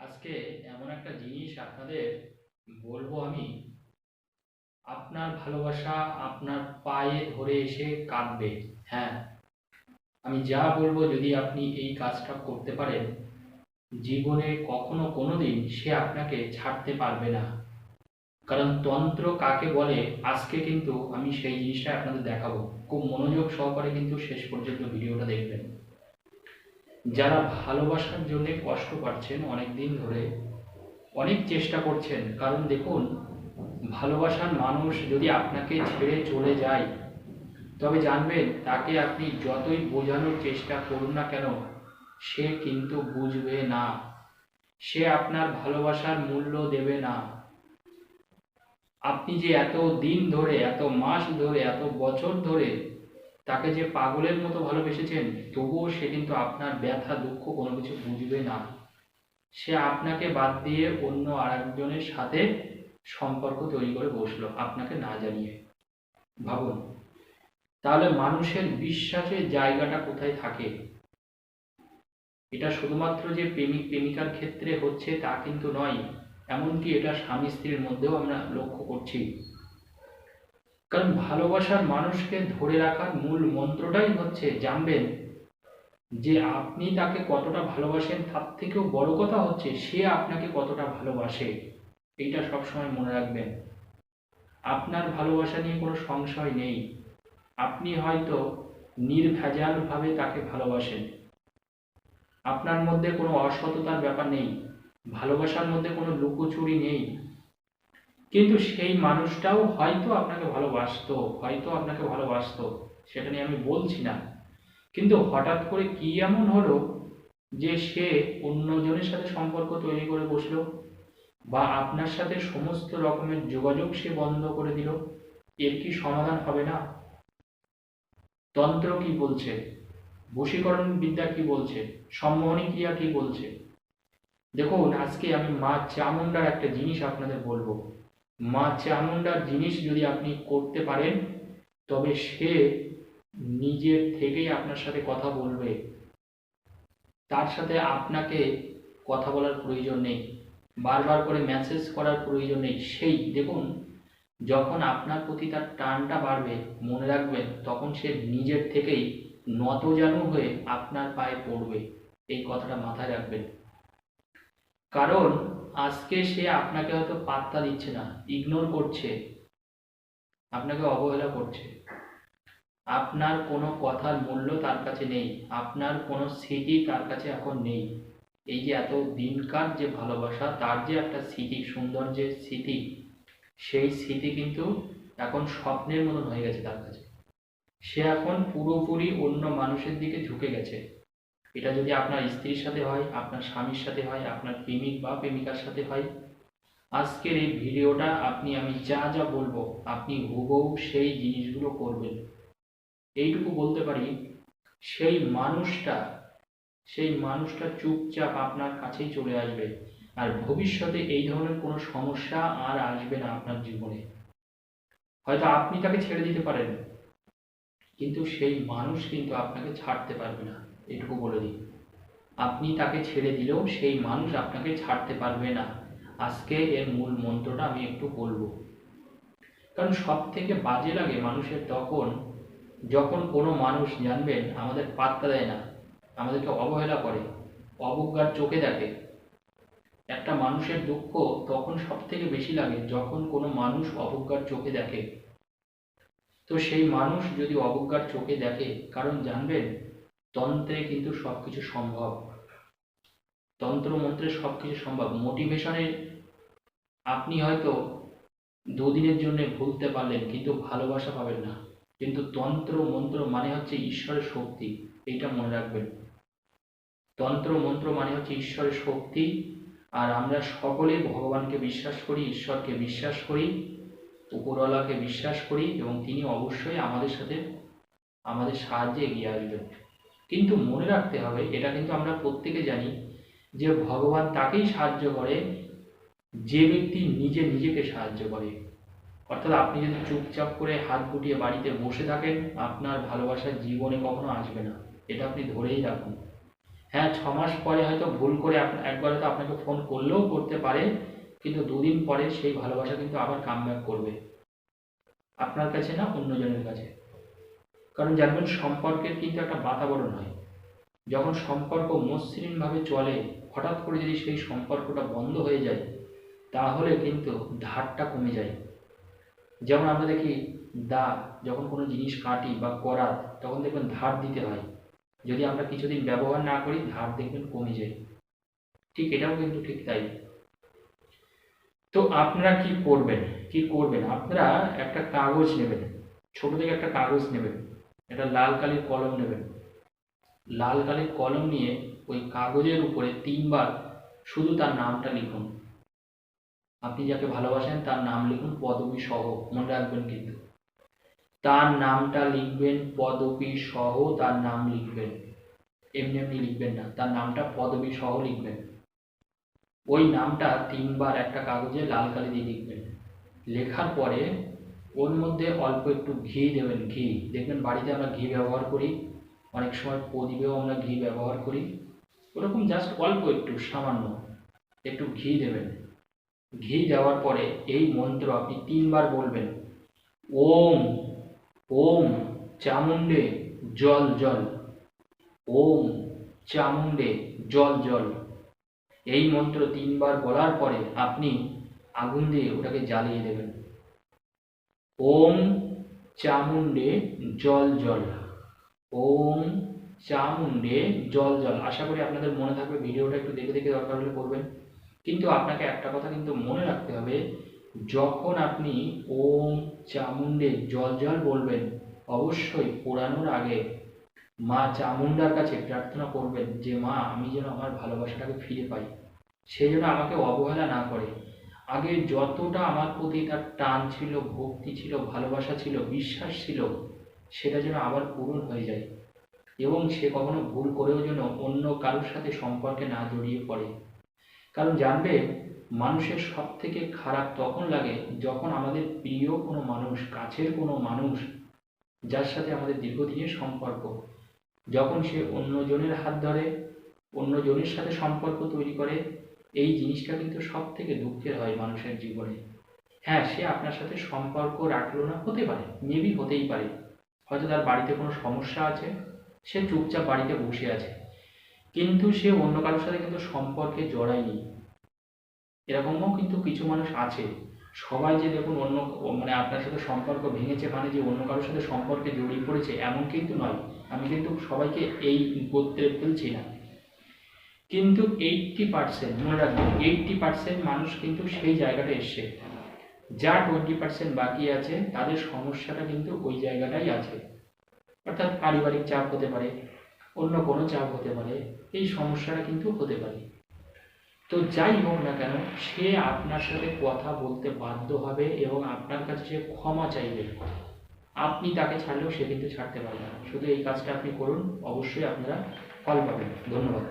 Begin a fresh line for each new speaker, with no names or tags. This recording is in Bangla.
আজকে এমন একটা জিনিস আপনাদের বলব আমি। আপনার ভালোবাসা আপনার পায়ে ধরে এসে কাঁদবে হ্যাঁ। আমি যা বলব যদি আপনি এই কাজটা করতে পারেন, জীবনে কখনো কোনোদিন সে আপনাকে ছাড়তে পারবে না। কারণ তন্ত্র কাকে বলে, আজকে কিন্তু আমি সেই জিনিসটা আপনাদের দেখাবো। খুব মনোযোগ সহকারে কিন্তু শেষ পর্যন্ত ভিডিওটা দেখবেন। যারা ভালোবাসার জন্য কষ্ট পাচ্ছেন অনেক দিন ধরে অনেক চেষ্টা করছেন। কারণ দেখুন, ভালোবাসার মানুষ যদি আপনাকে ছেড়ে চলে যায়, তবে জানবেন তাকে আপনি যতই বোঝানোর চেষ্টা করুন না কেন, সে কিন্তু বুঝবে না। সে আপনার ভালোবাসার মূল্য দেবে না। আপনি যে এত দিন ধরে, এত মাস ধরে, এত বছর ধরে তাকে যে পাগলের মতো ভালোবেসেছেন, তবুও সে কিন্তু আপনার ব্যথা, দুঃখ কোনো কিছু বুঝবে না। সে আপনাকে বাদ দিয়ে অন্য আরেকজনের সাথে সম্পর্ক তৈরি করে বসল, আপনাকে না জানিয়ে। ভাবুন, তাহলে মানুষের বিশ্বাসের জায়গাটা কোথায় থাকে? এটা শুধুমাত্র যে প্রেমিক, প্রেমিকার ক্ষেত্রে হচ্ছে তা কিন্তু নয়, এমনকি এটা স্বামী স্ত্রীর মধ্যেও আমরা লক্ষ্য করছি। কারণ ভালোবাসার মানুষকে ধরে রাখার মূল মন্ত্রটাই হচ্ছে জানবেন যে আপনি তাকে কতটা ভালোবাসেন, তার থেকেও বড় কথা হচ্ছে সে আপনাকে কতটা ভালোবাসে। এইটা সবসময় মনে রাখবেন। আপনার ভালোবাসা নিয়ে কোনো সংশয় নেই। আপনি হয়তো নির্ভেজালভাবে তাকে ভালোবাসেন। আপনার মধ্যে কোনো অসততার ব্যাপার নেই। ভালোবাসার মধ্যে কোনো লুকোচুরি নেই। কিন্তু সেই মানুষটাও হয়তো আপনাকে ভালোবাসতো, হয়তো আপনাকে ভালোবাসতো, সেটা নিয়ে আমি বলছি না। কিন্তু হঠাৎ করে কি এমন হলো যে সে অন্যজনের সাথে সম্পর্ক তৈরি করে বসল বা আপনার সাথে সমস্ত রকমের যোগাযোগ সে বন্ধ করে দিল? এর কি সমাধান হবে না? তন্ত্র কি বলছে? বশীকরণ বিদ্যা কি বলছে? সম্মোহনী ক্রিয়া কি বলছে? দেখুন, আজকে আমি মা চামুন্ডার একটা জিনিস আপনাদের বলব। মা চামুন্ডার জিনিস যদি আপনি করতে পারেন, তবে সে নিজের থেকেই আপনার সাথে কথা বলবে। তার সাথে আপনাকে কথা বলার প্রয়োজন নেই, বারবার করে মেসেজ করার প্রয়োজন নেই। সেই, দেখুন, যখন আপনার প্রতি তার টানটা বাড়বে, মনে রাখবেন, তখন সে নিজের থেকেই নতজানু হয়ে আপনার পায়ে পড়বে। এই কথাটা মাথায় রাখবেন। কারণ আজকে সে আপনাকে হয়তো পাত্তা দিচ্ছে না ইগনোর করছে, আপনাকে অবহেলা করছে। আপনার কোনো কথার মূল্য তার কাছে নেই, আপনার কোনো স্মৃতি তার কাছে এখন নেই। এই যে এত দিনকার যে ভালোবাসা, তার যে একটা স্মৃতি সুন্দর যে স্মৃতি সেই স্মৃতি কিন্তু এখন স্বপ্নের মতন হয়ে গেছে তার কাছে। সে এখন পুরোপুরি অন্য মানুষের দিকে ঝুঁকে গেছে। এটা যদি আপনার স্ত্রীর সাথে হয়, আপনার স্বামীর সাথে হয়, আপনার প্রেমিক বা প্রেমিকার সাথে হয়, আজকের এই ভিডিওটা আপনি, আমি যা যা বলব, আপনি হুবহু সেই জিনিসগুলো করবেন। এইটুকু বলতে পারি, সেই মানুষটা সেই মানুষটা চুপচাপ আপনার কাছেই চলে আসবে। আর ভবিষ্যতে এই ধরনের কোনো সমস্যা আর আসবে না আপনার জীবনে। হয়তো আপনি তাকে ছেড়ে দিতে পারেন, কিন্তু সেই মানুষ কিন্তু আপনাকে ছাড়তে পারবে না। এটুকু বলে দিই। আপনি তাকে ছেড়ে দিলেও সেই মানুষ আপনাকে ছাড়তে পারবে না। আজকে এর মূল মন্ত্রটা আমি একটু বলব। কারণ সব থেকে বাজে লাগে মানুষের তখন যখন কোনো মানুষ, জানবেন, আমাদের পাত্তা দেয় না, আমাদেরকে অবহেলা করে, অবজ্ঞার চোখে দেখে। একটা মানুষের দুঃখ তখন সব থেকে বেশি লাগে যখন কোনো মানুষ অবজ্ঞার চোখে দেখে। তো সেই মানুষ যদি অবজ্ঞার চোখে দেখে, কারণ জানবেন তন্ত্রে কিন্তু সব কিছু সম্ভব। তন্ত্র মন্ত্রে সব কিছু সম্ভব। মোটিভেশনে আপনি হয়তো দুদিনের জন্য ভুলতে পারলেন, কিন্তু ভালোবাসা পাবেন না। কিন্তু তন্ত্র মন্ত্র মানে হচ্ছে ঈশ্বরের শক্তি, এইটা মনে রাখবেন। তন্ত্র মন্ত্র মানে হচ্ছে ঈশ্বরের শক্তি, আর আমরা সকলে ভগবানকে বিশ্বাস করি, ঈশ্বরকে বিশ্বাস করি, উপরওয়ালাকে বিশ্বাস করি, এবং তিনি অবশ্যই আমাদের সাথে, আমাদের সাহায্যে এগিয়ে আসবেন। কিন্তু মনে রাখতে হবে, এটা কিন্তু আমরা প্রত্যেকে জানি, যে ভগবান তাকেই সাহায্য করে, যে ব্যক্তি নিজে নিজেকে সাহায্য করে। অর্থাৎ আপনি যদি চুপচাপ করে হাত গুটিয়ে বাড়িতে বসে থাকেন, আপনার ভালোবাসার জীবনে কখনো আসবে না। এটা আপনি ধরেই রাখুন। হ্যাঁ ছ মাস পরে হয়তো ভুল করে একবার হয়তো আপনাকে ফোন করলেও করতে পারে, কিন্তু দুদিন পরে সেই ভালোবাসা কিন্তু আবার কাম করবে। আপনার কাছে না অন্যজনের কাছে? কারণ জানবেন সম্পর্কের কিন্তু একটা বাতাবরণ হয়। যখন সম্পর্ক মসৃণভাবে চলে, হঠাৎ করে যদি সেই সম্পর্কটা বন্ধ হয়ে যায়, তাহলে কিন্তু ধারটা কমে যায়। যেমন আমরা দেখি, দা যখন কোনো জিনিস কাটি বা করাত তখন দেখবেন ধার দিতে হয়। যদি আমরা কিছুদিন ব্যবহার না করি, ধার দেখবেন কমে যায়। ঠিক এটাও কিন্তু ঠিক তাই। তো আপনারা কি করবেন? কি করবেন? আপনারা একটা কাগজ নেবেন। ছোট থেকে একটা কাগজ নেবেন। একটা লাল কালির কলম নেবেন। লাল কালির কলম নিয়ে ওই কাগজের উপরে তিনবার শুধু তার নামটা লিখুন। আপনি যাকে ভালোবাসেন তার নাম লিখুন পদবী সহ, মনে রাখবেন কিন্তু। তার নামটা লিখবেন পদবী সহ, তার নাম লিখবেন। এমনি এমনি লিখবেন না, তার নামটা পদবী সহ লিখবেন। ওই নামটা তিনবার একটা কাগজে লাল কালি দিয়ে লিখবেন। লেখার পরে ওর মধ্যে অল্প একটু ঘি দেবেন, ঘি। দেখবেন বাড়িতে আমরা ঘি ব্যবহার করি, অনেক সময় প্রদীপেও আমরা ঘি ব্যবহার করি। ওরকম জাস্ট অল্প একটু, সামান্য একটু ঘি দেবেন। ঘি দেওয়ার পরে এই মন্ত্র আপনি তিনবার বলবেন, ওম ওম চামুণ্ডে জল জল। ওম চামুণ্ডে জল জল। এই মন্ত্র তিনবার বলার পরে আপনি আগুন দিয়ে ওটাকে জ্বালিয়ে দেবেন। ওম চামুণ্ডে জল জল। ওম চামুণ্ডে জল জল। আশা করি আপনাদের মনে থাকবে, ভিডিওটা একটু দেখে দেখে দরকার হলে করবেন। কিন্তু আপনাকে একটা কথা কিন্তু মনে রাখতে হবে, যখন আপনি ওম চামুণ্ডে জল জল বলবেন, অবশ্যই পোড়ানোর আগে মা চামুণ্ডার কাছে প্রার্থনা করবেন যে, মা, আমি যেন আমার ভালোবাসাটাকে ফিরে পাই। সে যেন আমাকে অবহেলা না করে। আগে যতটা আমার প্রতি তার টান ছিল, ভক্তি ছিল, ভালোবাসা ছিল, বিশ্বাস ছিল, সেটা যেন আবার পূরণ হয়ে যায়। এবং সে কখনো ভুল করেও যেন অন্য কারোর সাথে সম্পর্কে না জড়িয়ে পড়ে। কারণ জানবে, মানুষের সব থেকে খারাপ তখন লাগে যখন আমাদের প্রিয় কোনো মানুষ, কাছের কোনো মানুষ, যার সাথে আমাদের দীর্ঘদিনের সম্পর্ক, যখন সে অন্যজনের হাত ধরে, অন্যজনের সাথে সম্পর্ক তৈরি করে এই জিনিসটা কিন্তু সব থেকে দুঃখের হয় মানুষের জীবনে। হ্যাঁ সে আপনার সাথে সম্পর্ক রাখল না, হতে পারে মেবি হতেই পারে। হয়তো তার বাড়িতে কোনো সমস্যা আছে, সে চুপচাপ বাড়িতে বসে আছে। কিন্তু সে অন্য কারোর সাথে কিন্তু সম্পর্কে জড়ায়নি। এরকমও কিন্তু কিছু মানুষ আছে। সবাই যে দেখুন অন্য মানে আপনার সাথে সম্পর্ক ভেঙেছে মানে যে অন্য কারোর সাথে সম্পর্কে জড়িয়ে পড়েছে, এমন কিন্তু নয়। আমি কিন্তু সবাইকে এই গোত্রে ফেলছি না। কিন্তু এইটটি পার্সেন্ট মনে রাখবেন এইটটি পার্সেন্ট মানুষ কিন্তু সেই জায়গাটা এসছে। যা টোয়েন্টি পার্সেন্ট বাকি আছে, তাদের সমস্যাটা কিন্তু ওই জায়গাটাই আছে। অর্থাৎ পারিবারিক চাপ হতে পারে, অন্য কোনো চাপ হতে পারে, এই সমস্যাটা কিন্তু হতে পারে। তো যাই হোক না কেন, সে আপনার সাথে কথা বলতে বাধ্য হবে এবং আপনার কাছে সে ক্ষমা চাইবে। আপনি তাকে ছাড়লেও সে কিন্তু ছাড়তে পারবে না। শুধু এই কাজটা আপনি করুন, অবশ্যই আপনারা ফল পাবেন। ধন্যবাদ।